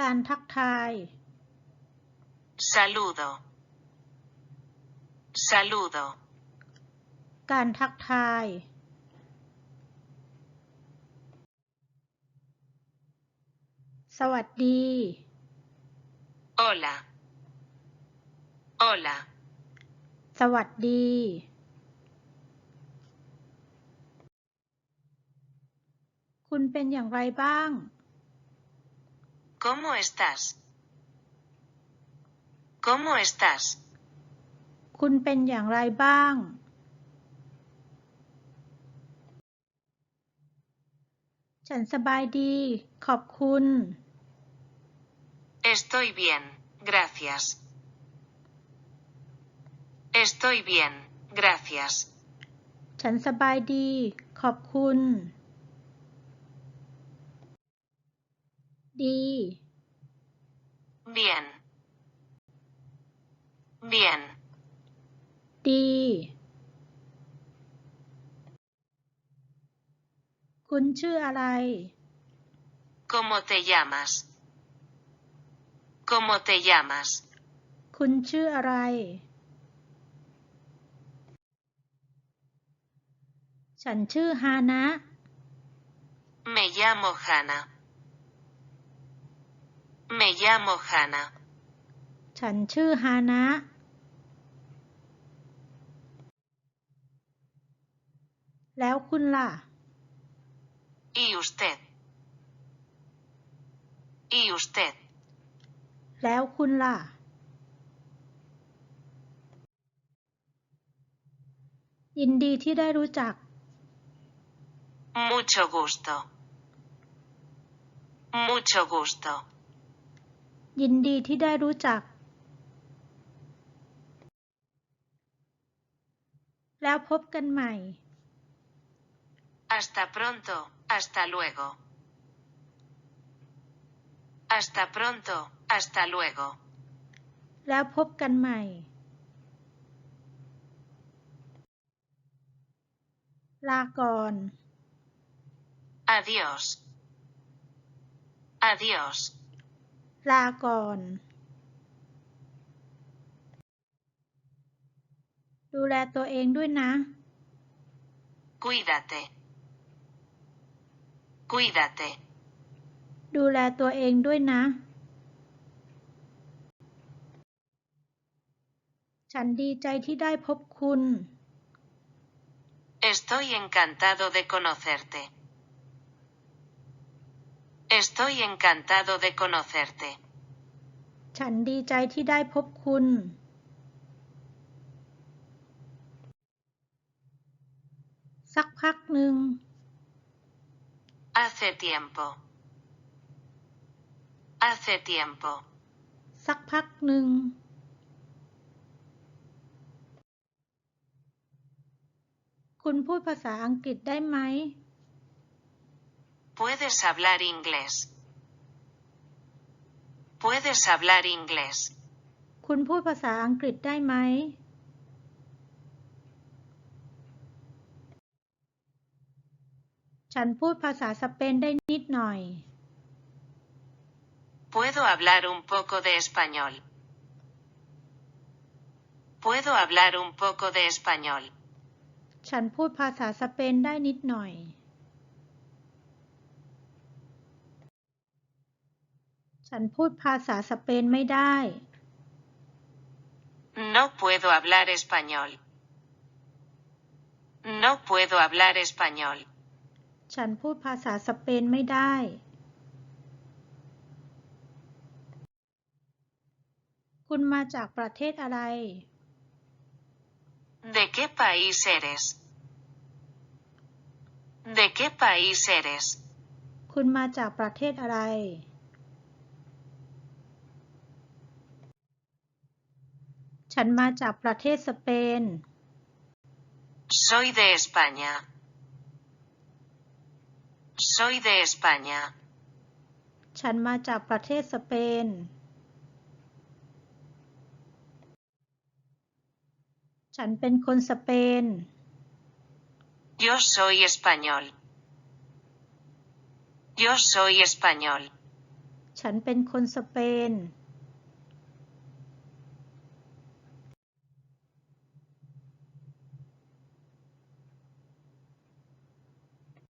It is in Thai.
การทักทาย saludo, saludo, การทักทาย สวัสดี hola, hola, สวัสดี คุณเป็นอย่างไรบ้าง ¿cómo estás? ¿Cómo estás? คุณเป็นอย่างไรบ้าง ฉันสบายดี ขอบคุณ Estoy bien, gracias. Estoy bien, gracias. ฉันสบายดี ขอบคุณ ดี Bien. Bien. ดี คุณชื่ออะไร ¿Cómo te llamas? ¿Cómo te llamas? คุณชื่ออะไร ฉันชื่อฮานะ Me llamo Hannah. Me llamo Hannah. ฉันชื่อฮานะ แล้วคุณล่ะ ¿Y usted? ¿Y usted? แล้วคุณล่ะ ยินดีที่ได้รู้จัก Mucho gusto. Mucho gusto. ยินดีที่ได้รู้จัก แล้วพบกันใหม่ Hasta pronto, hasta luego. Hasta pronto, hasta luego. แล้วพบกันใหม่ ลาก่อน Adiós. Adiós. ลาก่อน ดูแลตัวเองด้วยนะ Cuídate. Cuídate. ดูแลตัวเองด้วยนะ ฉันดีใจที่ได้พบคุณ Estoy encantado de conocerte. Estoy encantado de conocerte. ฉันดีใจที่ได้พบคุณ สักพักหนึ่ง Hace tiempo. Hace tiempo. สักพักหนึ่ง คุณพูดภาษาอังกฤษได้ไหม ¿Puedes hablar inglés? ¿Puedes hablar inglés? คุณพูดภาษาอังกฤษได้ไหม ฉันพูดภาษาสเปนได้นิดหน่อย ¿Puedo hablar un poco de español? ¿Puedo hablar un poco de español? ฉันพูดภาษาสเปนได้นิดหน่อย ฉันพูดภาษาสเปนไม่ได้ No puedo hablar español. No puedo hablar español. ฉันพูดภาษาสเปนไม่ได้ คุณมาจากประเทศอะไร ¿De qué país eres? ¿De qué país eres? คุณมาจากประเทศอะไร ฉันมาจากประเทศสเปน Soy de España. Soy de España. ฉันมาจากประเทศสเปน ฉันเป็นคนสเปน Yo soy español. Yo soy español. ฉันเป็นคนสเปน